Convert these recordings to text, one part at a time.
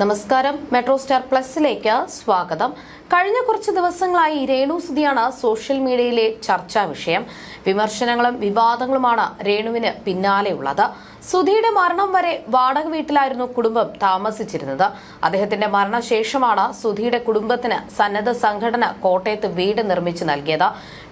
നമസ്കാരം. Metro star പ്ലസിലേക്ക് സ്വാഗതം. കഴിഞ്ഞ കുറച്ച് ദിവസങ്ങളായി രേണു സുധിയാണ് സോഷ്യൽ മീഡിയയിലെ ചർച്ചാ വിഷയം. വിമർശനങ്ങളും വിവാദങ്ങളുമാണ് രേണുവിന് പിന്നാലെയുള്ളത്. സുധിയുടെ മരണം വരെ വാടക വീട്ടിലായിരുന്നു കുടുംബം താമസിച്ചിരുന്നത്. അദ്ദേഹത്തിന്റെ മരണശേഷമാണ് സുധിയുടെ കുടുംബത്തിന് സന്നദ്ധ സംഘടന കോട്ടയത്ത് വീട് നിർമ്മിച്ചു നൽകിയത്.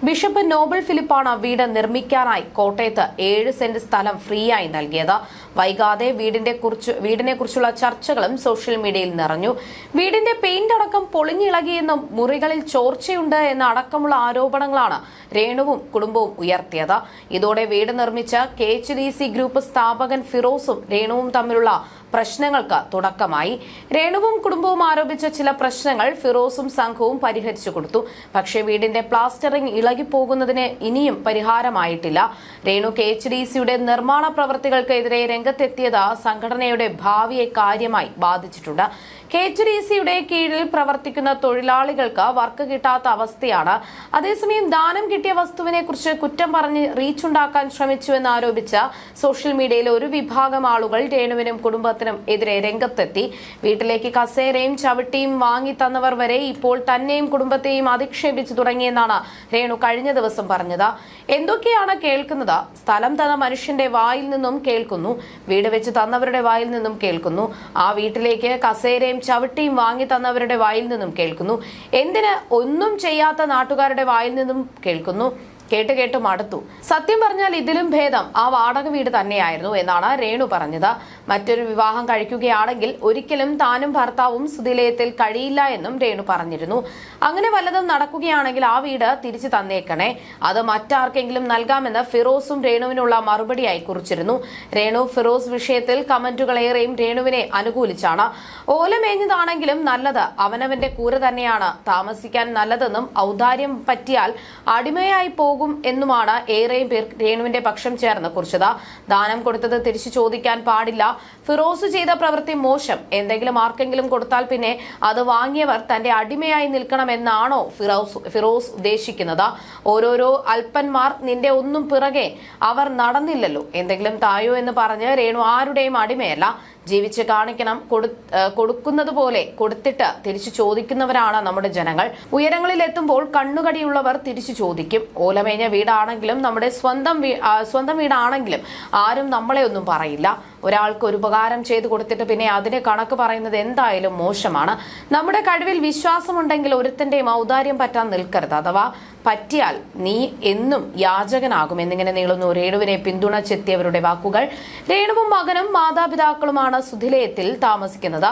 ബിഷപ്പ് നോബൽ ഫിലിപ്പാണ് വീട് നിർമ്മിക്കാനായി കോട്ടയത്ത് ഏഴ് സെന്റ് സ്ഥലം ഫ്രീയായി നൽകിയത്. വൈകാതെ വീടിന്റെ കുറിച്ച് വീടിനെ കുറിച്ചുള്ള ചർച്ചകളും സോഷ്യൽ മീഡിയയിൽ നിറഞ്ഞു. വീടിന്റെ പെയിന്റ് അടക്കം പൊളിഞ്ഞിളകിയെന്നും മുറികളിൽ ചോർച്ചയുണ്ട് എന്ന അടക്കമുള്ള ആരോപണങ്ങളാണ് രേണുവും കുടുംബവും ഉയർത്തിയത്. ഇതോടെ വീട് നിർമ്മിച്ച K group D C group സ്ഥാപകൻ ഫിറോസും രേണുവും തമ്മിലുള്ള പ്രശ്നങ്ങൾക്ക് തുടക്കമായി. രേണുവും കുടുംബവും ആരോപിച്ച ചില പ്രശ്നങ്ങൾ ഫിറോസും സംഘവും പരിഹരിച്ചു കൊടുത്തു. പക്ഷേ വീടിന്റെ പ്ലാസ്റ്ററിംഗ് ഇളകി ഇളകിപ്പോകുന്നതിന് ഇനിയും പരിഹാരമായിട്ടില്ല. രേണു കെ എച്ച് ഡി സിയുടെ നിർമ്മാണ പ്രവർത്തികൾക്കെതിരെ രംഗത്തെത്തിയത് സംഘടനയുടെ ഭാവിയെ കാര്യമായി ബാധിച്ചിട്ടുണ്ട്. കെ എച്ച് ഡി സിയുടെ കീഴിൽ പ്രവർത്തിക്കുന്ന തൊഴിലാളികൾക്ക് വർക്ക് കിട്ടാത്ത അവസ്ഥയാണ്. അതേസമയം ദാനം കിട്ടിയ വസ്തുവിനെ കുറിച്ച് കുറ്റം പറഞ്ഞ് റീച്ചുണ്ടാക്കാൻ ശ്രമിച്ചുവെന്ന് ആരോപിച്ച സോഷ്യൽ മീഡിയയിലെ ഒരു വിഭാഗം ആളുകൾ രേണുവിനും കുടുംബത്തിനും എതിരെ രംഗത്തെത്തി. വീട്ടിലേക്ക് കസേരയും ചവിട്ടിയും വാങ്ങി തന്നവർ വരെ ഇപ്പോൾ തന്നെയും കുടുംബത്തെയും അധിക്ഷേപിച്ചു തുടങ്ങിയെന്നാണ് രേണു കഴിഞ്ഞ ദിവസം പറഞ്ഞത്. എന്തൊക്കെയാണ് കേൾക്കുന്നത്? സ്ഥലം തന്ന മനുഷ്യന്റെ വായിൽ നിന്നും കേൾക്കുന്നു. വീട് വെച്ച് തന്നവരുടെ വായിൽ നിന്നും കേൾക്കുന്നു. ആ വീട്ടിലേക്ക് കസേരയും ചവിട്ടിയും വാങ്ങി തന്നവരുടെ വായിൽ നിന്നും കേൾക്കുന്നു. എന്തിന് ഒന്നും ചെയ്യാത്ത നാട്ടുകാരുടെ വായിൽ നിന്നും കേൾക്കുന്നു? കേട്ട് കേട്ട് മടുത്തു. സത്യം പറഞ്ഞാൽ ഇതിലും ഭേദം ആ വാടക വീട് തന്നെയായിരുന്നു എന്നാണ് രേണു പറഞ്ഞത്. മറ്റൊരു വിവാഹം കഴിക്കുകയാണെങ്കിൽ ഒരിക്കലും താനും ഭർത്താവും സുതിലയത്തിൽ കഴിയില്ല എന്നും രേണു പറഞ്ഞിരുന്നു. അങ്ങനെ വല്ലതും നടക്കുകയാണെങ്കിൽ ആ വീട് തിരിച്ചു തന്നേക്കണേ. അത് മറ്റാർക്കെങ്കിലും നൽകാമെന്ന് ഫിറോസും രേണുവിനുള്ള മറുപടിയായി കുറിച്ചിരുന്നു. രേണു ഫിറോസ് വിഷയത്തിൽ കമന്റുകൾ ഏറെയും രേണുവിനെ അനുകൂലിച്ചാണ്. ഓലമേഞ്ഞതാണെങ്കിലും നല്ലത്. അവനവന്റെ കൂര തന്നെയാണ്. താമസിക്കാൻ നല്ലതെന്നും ഔദാര്യം പറ്റിയാൽ അടിമയായി പോകും എന്നുമാണ് ഏറെയും പേർ രേണുവിന്റെ പക്ഷം ചേർന്ന് കുറിച്ചത്. ദാനം കൊടുത്തത് തിരിച്ചു ചോദിക്കാൻ പാടില്ല. ഫിറോസ് ചെയ്ത പ്രവൃത്തി മോശം. എന്തെങ്കിലും ആർക്കെങ്കിലും കൊടുത്താൽ പിന്നെ അത് വാങ്ങിയവർ തന്റെ അടിമയായി നിൽക്കണമെന്നാണോ ഫിറോസ് ഫിറോസ് ഉദ്ദേശിക്കുന്നത്? ഓരോരോ അല്പന്മാർ നിന്റെ ഒന്നും പിറകെ അവർ നടന്നില്ലല്ലോ. എന്തെങ്കിലും തായോ എന്ന് പറഞ്ഞ് രേണു ആരുടെയും അടിമയല്ല. ജീവിച്ച് കാണിക്കണം കൊടു കൊടുക്കുന്നത് പോലെ കൊടുത്തിട്ട് തിരിച്ചു ചോദിക്കുന്നവരാണ് നമ്മുടെ ജനങ്ങൾ. ഉയരങ്ങളിൽ എത്തുമ്പോൾ കണ്ണുകടിയുള്ളവർ തിരിച്ചു ചോദിക്കും. ഓലമേഞ്ഞ വീടാണെങ്കിലും നമ്മുടെ സ്വന്തം സ്വന്തം വീടാണെങ്കിലും ആരും നമ്മളെ ഒന്നും പറയില്ല. ഒരാൾക്ക് ഒരു ഉപകാരം ചെയ്തു കൊടുത്തിട്ട് പിന്നെ അതിന് കണക്ക് പറയുന്നത് എന്തായാലും മോശമാണ്. നമ്മുടെ കഴിവിൽ വിശ്വാസമുണ്ടെങ്കിൽ ഒരുത്തന്റെയും ഔദാര്യം പറ്റാൻ നിൽക്കരുത്. അഥവാ പറ്റിയാൽ നീ എന്നും യാചകനാകും എന്നിങ്ങനെ നീളുന്നു രേണുവിനെ പിന്തുണച്ചെത്തിയവരുടെ വാക്കുകൾ. രേണുവും മകനും മാതാപിതാക്കളുമാണ് സുധിലയത്തിൽ താമസിക്കുന്നത്.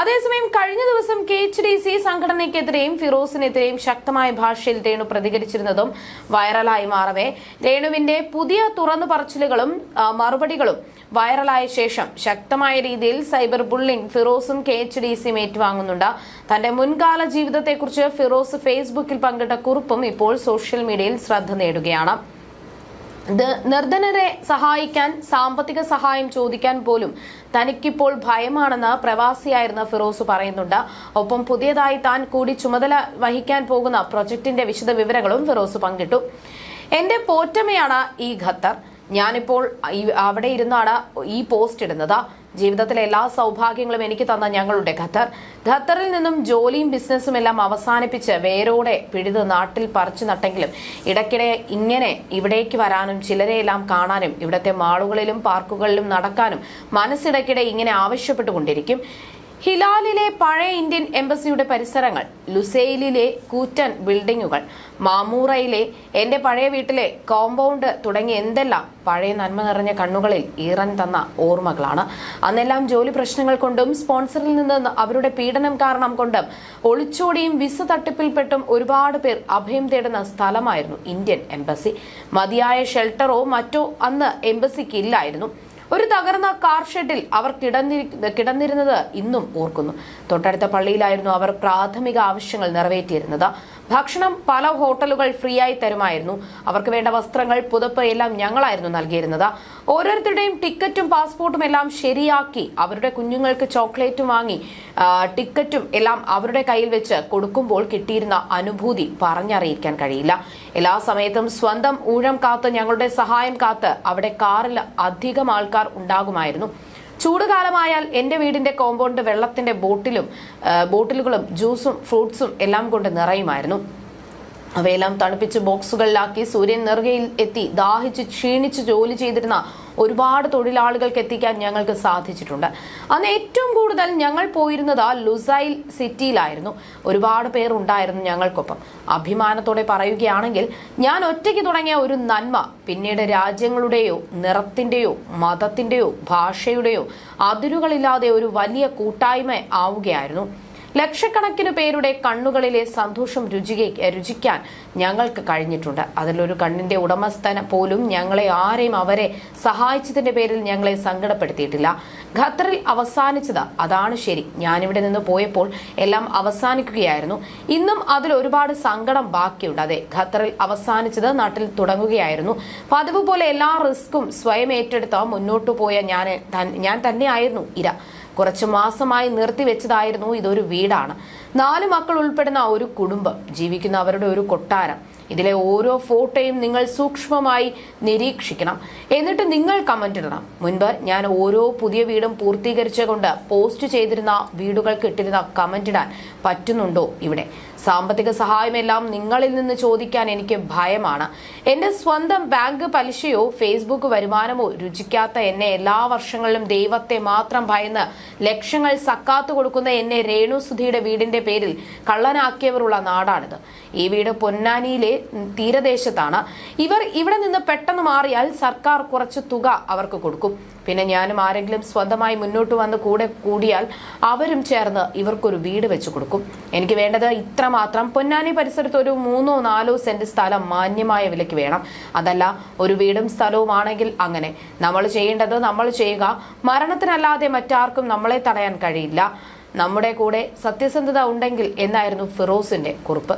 അതേസമയം കഴിഞ്ഞ ദിവസം കെ എച്ച് ഡി സി സംഘടനയ്ക്കെതിരെയും ഫിറോസിനെതിരെയും ശക്തമായ ഭാഷയിൽ രേണു പ്രതികരിച്ചിരുന്നതും വൈറലായി മാറവേ. രേണുവിന്റെ പുതിയ തുറന്നു പറച്ചിലുകളും മറുപടികളും വൈറലായ ശേഷം ശക്തമായ രീതിയിൽ സൈബർ ബുള്ളിംഗ് ഫിറോസും കെ എച്ച് ഡി സിയും ഏറ്റുവാങ്ങുന്നുണ്ട്. തന്റെ മുൻകാല ജീവിതത്തെക്കുറിച്ച് ഫിറോസ് ഫേസ്ബുക്കിൽ പങ്കിട്ട കുറിപ്പും ഇപ്പോൾ സോഷ്യൽ മീഡിയയിൽ ശ്രദ്ധ നേടുകയാണ്. നിർധനരെ സഹായിക്കാൻ സാമ്പത്തിക സഹായം ചോദിക്കാൻ പോലും തനിക്കിപ്പോൾ ഭയമാണെന്ന് പ്രവാസിയായിരുന്ന ഫിറോസ് പറയുന്നുണ്ട്. ഒപ്പം പുതിയതായി താൻ കൂടി ചുമതല വഹിക്കാൻ പോകുന്ന പ്രൊജക്ടിന്റെ വിശദ വിവരങ്ങളും ഫിറോസ് പങ്കിട്ടു. എന്റെ പോറ്റമയാണ് ഈ ഖത്തർ. ഞാനിപ്പോൾ അവിടെ ഇരുന്നാണ് ഈ പോസ്റ്റ് ഇടുന്നത്. ജീവിതത്തിലെ എല്ലാ സൗഭാഗ്യങ്ങളും എനിക്ക് തന്ന ഞങ്ങളുടെ ഖത്തർ. ഖത്തറിൽ നിന്നും ജോലിയും ബിസിനസ്സും എല്ലാം അവസാനിപ്പിച്ച് വേരോടെ പിഴുത് നാട്ടിൽ പറിച്ചു നട്ടെങ്കിലും ഇടയ്ക്കിടെ ഇങ്ങനെ ഇവിടേക്ക് വരാനും ചിലരെയെല്ലാം കാണാനും ഇവിടുത്തെ മാളുകളിലും പാർക്കുകളിലും നടക്കാനും മനസ്സിടയ്ക്കിടെ ഇങ്ങനെ ആവശ്യപ്പെട്ടുകൊണ്ടിരിക്കും. ഹിലാലിലെ പഴയ ഇന്ത്യൻ എംബസിയുടെ പരിസരങ്ങൾ ലുസൈലിലെ കൂറ്റൻ ബിൽഡിങ്ങുകൾ മാമൂറയിലെ എന്റെ പഴയ വീട്ടിലെ കോമ്പൗണ്ട് തുടങ്ങി എന്തെല്ലാം പഴയ നന്മ നിറഞ്ഞ കണ്ണുകളിൽ ഈറൻ തന്ന ഓർമ്മകളാണ്. അന്നെല്ലാം ജോലി പ്രശ്നങ്ങൾ കൊണ്ടും സ്പോൺസറിൽ നിന്ന് അവരുടെ പീഡനം കാരണം കൊണ്ടും ഒളിച്ചോടിയും വിസ തട്ടിപ്പിൽപ്പെട്ടും ഒരുപാട് പേർ അഭയം തേടുന്ന സ്ഥലമായിരുന്നു ഇന്ത്യൻ എംബസി. മതിയായ ഷെൽട്ടറോ മറ്റോ അന്ന് എംബസിക്ക് ഇല്ലായിരുന്നു. ഒരു തകർന്ന കാർ ഷെഡിൽ അവർ കിടന്നിരി കിടന്നിരുന്നത് ഇന്നും ഓർക്കുന്നു. തൊട്ടടുത്ത പള്ളിയിലായിരുന്നു അവർ പ്രാഥമിക ആവശ്യങ്ങൾ നിറവേറ്റിയിരുന്നത്. ഭക്ഷണം പല ഹോട്ടലുകൾ ഫ്രീ ആയി തരുമായിരുന്നു. അവർക്ക് വേണ്ട വസ്ത്രങ്ങൾ പുതപ്പ് എല്ലാം ഞങ്ങളായിരുന്നു നൽകിയിരുന്നത്. ഓരോരുത്തരുടെയും ടിക്കറ്റും പാസ്പോർട്ടും എല്ലാം ശരിയാക്കി അവരുടെ കുഞ്ഞുങ്ങൾക്ക് ചോക്ലേറ്റും വാങ്ങി ടിക്കറ്റും എല്ലാം അവരുടെ കയ്യിൽ വെച്ച് കൊടുക്കുമ്പോൾ കിട്ടിയിരുന്ന അനുഭൂതി പറഞ്ഞറിയിക്കാൻ കഴിയില്ല. എല്ലാ സമയത്തും സ്വന്തം ഊഴം കാത്ത് ഞങ്ങളുടെ സഹായം കാത്ത് അവിടെ കാറിൽ അധികം ആൾക്കാർ ഉണ്ടാകുമായിരുന്നു. ചൂടുകാലമായാൽ എന്റെ വീടിന്റെ കോമ്പൗണ്ട് വെള്ളത്തിന്റെ ബോട്ടിലും ബോട്ടിലുകളും ജ്യൂസും ഫ്രൂട്ട്സും എല്ലാം കൊണ്ട് നിറയുമായിരുന്നു. അവയെല്ലാം തണുപ്പിച്ച് ബോക്സുകളിലാക്കി സൂര്യൻ നെറുകയിൽ എത്തി ദാഹിച്ച് ക്ഷീണിച്ച് ജോലി ചെയ്തിരുന്ന ഒരുപാട് തൊഴിലാളികൾക്ക് എത്തിക്കാൻ ഞങ്ങൾക്ക് സാധിച്ചിട്ടുണ്ട്. അന്ന് ഏറ്റവും കൂടുതൽ ഞങ്ങൾ പോയിരുന്നത് ലുസൈൽ സിറ്റിയിലായിരുന്നു. ഒരുപാട് പേർ ഉണ്ടായിരുന്നു ഞങ്ങൾക്കൊപ്പം. അഭിമാനത്തോടെ പറയുകയാണെങ്കിൽ ഞാൻ ഒറ്റയ്ക്ക് തുടങ്ങിയ ഒരു നന്മ പിന്നീട് രാജ്യങ്ങളുടെയോ നിറത്തിന്റെയോ മതത്തിന്റെയോ ഭാഷയുടെയോ അതിരുകളില്ലാതെ ഒരു വലിയ കൂട്ടായ്മ ആവുകയായിരുന്നു. ലക്ഷക്കണക്കിന് പേരുടെ കണ്ണുകളിലെ സന്തോഷം രുചിക രുചിക്കാൻ ഞങ്ങൾക്ക് കഴിഞ്ഞിട്ടുണ്ട്. അതിലൊരു കണ്ണിന്റെ ഉടമസ്ഥന പോലും ഞങ്ങളെ ആരെയും അവരെ സഹായിച്ചതിന്റെ പേരിൽ ഞങ്ങളെ സങ്കടപ്പെടുത്തിയിട്ടില്ല. ഖത്തറിൽ അവസാനിച്ചത് അതാണ് ശരി. ഞാനിവിടെ നിന്ന് പോയപ്പോൾ എല്ലാം അവസാനിക്കുകയായിരുന്നു. ഇന്നും അതിൽ ഒരുപാട് സങ്കടം ബാക്കിയുണ്ട്. അതെ ഖത്തറിൽ അവസാനിച്ചത് നാട്ടിൽ തുടങ്ങുകയായിരുന്നു. പതിവ് പോലെ എല്ലാ റിസ്ക്കും സ്വയം ഏറ്റെടുത്ത് മുന്നോട്ടു പോയ ഞാൻ ഞാൻ തന്നെയായിരുന്നു ഇര. കുറച്ച് മാസമായി നിർത്തിവെച്ചതായിരുന്നു ഇതൊരു വീടാണ്. നാല് മക്കൾ ഉൾപ്പെടുന്ന ഒരു കുടുംബം ജീവിക്കുന്ന അവരുടെ ഒരു കൊട്ടാരം. ഇതിലെ ഓരോ ഫോട്ടോയും നിങ്ങൾ സൂക്ഷ്മമായി നിരീക്ഷിക്കണം. എന്നിട്ട് നിങ്ങൾ കമന്റ് ഇടണം. മുൻപ് ഞാൻ ഓരോ പുതിയ വീടും പൂർത്തീകരിച്ചുകൊണ്ട് പോസ്റ്റ് ചെയ്തിരുന്ന വീടുകൾക്ക് ഇട്ടിരുന്ന കമന്റ് ഇടാൻ പറ്റുന്നുണ്ടോ ഇവിടെ? സാമ്പത്തിക സഹായമെല്ലാം നിങ്ങളിൽ നിന്ന് ചോദിക്കാൻ എനിക്ക് ഭയമാണ്. എന്റെ സ്വന്തം ബാങ്ക് പലിശയോ ഫേസ്ബുക്ക് വരുമാനമോ രുചിക്കാത്ത എന്നെ എല്ലാ വർഷങ്ങളിലും ദൈവത്തെ മാത്രം ഭയന്ന് ലക്ഷങ്ങൾ സക്കാത്ത് കൊടുക്കുന്ന എന്നെ രേണു രേണുസുധിയുടെ വീടിന്റെ പേരിൽ കള്ളനാക്കിയവരുള്ള നാടാണിത്. ഈ വീട് പൊന്നാനിയിലെ തീരദേശത്താണ്. ഇവർ ഇവിടെ നിന്ന് പെട്ടെന്ന് മാറിയാൽ സർക്കാർ കുറച്ച് തുക അവർക്ക് കൊടുക്കും. പിന്നെ ഞാനും ആരെങ്കിലും സ്വന്തമായി മുന്നോട്ട് വന്ന് കൂടെ കൂടിയാൽ അവരും ചേർന്ന് ഇവർക്കൊരു വീട് വെച്ചു കൊടുക്കും. എനിക്ക് വേണ്ടത് ഇത്ര മാത്രം. പൊന്നാനി പരിസരത്ത് ഒരു മൂന്നോ നാലോ സെന്റ് സ്ഥലം മാന്യമായ വിലയ്ക്ക് വേണം. അതല്ല ഒരു വീടും സ്ഥലവുമാണെങ്കിൽ അങ്ങനെ. നമ്മൾ ചെയ്യേണ്ടത് നമ്മൾ ചെയ്യുക. മരണത്തിനല്ലാതെ മറ്റാർക്കും നമ്മളെ തടയാൻ കഴിയില്ല. നമ്മുടെ കൂടെ സത്യസന്ധത ഉണ്ടെങ്കിൽ എന്നായിരുന്നു ഫിറോസിന്റെ കുറിപ്പ്.